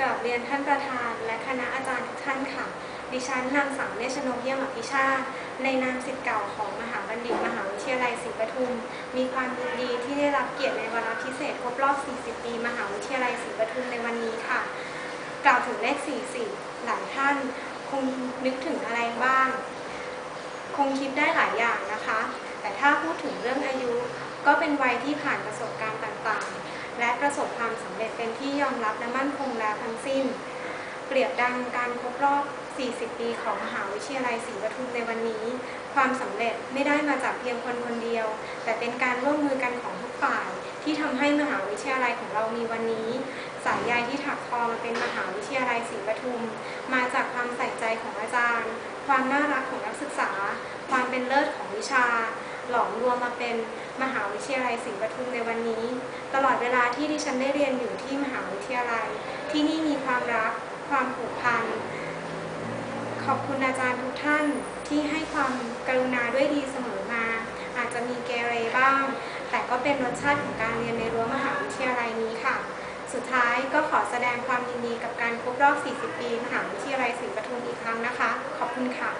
กราบเรียนท่านประธานและคณะอาจารย์ทุกท่านค่ะ ดิฉันนางสาวเนชนกเยี่ยมอภิชาติ ในนามศิษย์เก่าของมหาบัณฑิตมหาวิทยาลัยศรีปทุม มีความยินดีที่ได้รับเกียรติในวาระพิเศษครบรอบ 40 ปี มหาวิทยาลัยศรีปทุมในวันนี้ค่ะ กล่าวถึงเลข40หลายท่านคงนึกถึงอะไรบ้าง คงคิดได้หลายอย่างนะคะ แต่ถ้าพูดถึงเรื่องอายุก็เป็นวัยที่ผ่านประสบการณ์ต่างๆ และประสบความสำ เป็นที่ยอมรับและมั่นคงแล้วทั้งสิ้น เปรียบดังการครบรอบ 40 ปีของมหาวิทยาลัยศรีปทุมในวันนี้ ความสำเร็จไม่ได้มาจากเพียงคนคนเดียว แต่เป็นการร่วมมือกันของทุกฝ่าย ที่ทำให้มหาวิทยาลัยของเรามีวันนี้ สายใยที่ถักทอมาเป็นมหาวิทยาลัยศรีปทุม มาจากความใส่ใจของอาจารย์ ความน่ารักของนักศึกษา ความเป็นเลิศของวิชา หลอมรวมมาเป็นมหาวิทยาลัยศรีปทุมในวันนี้ ตลอดเวลาที่ดิฉันได้เรียนอยู่ที่มหาวิทยาลัย ที่นี่มีความรัก ความผูกพัน ขอบคุณอาจารย์ทุกท่านที่ให้ความกรุณาด้วยดีเสมอมา อาจจะมีเกเรบ้าง แต่ก็เป็นรสชาติของการเรียนในรั้วมหาวิทยาลัยนี้ค่ะ สุดท้ายก็ขอแสดงความยินดีกับการครบรอบ 40 ปี มหาวิทยาลัยศรีปทุมอีกครั้งนะคะ ขอบคุณค่ะ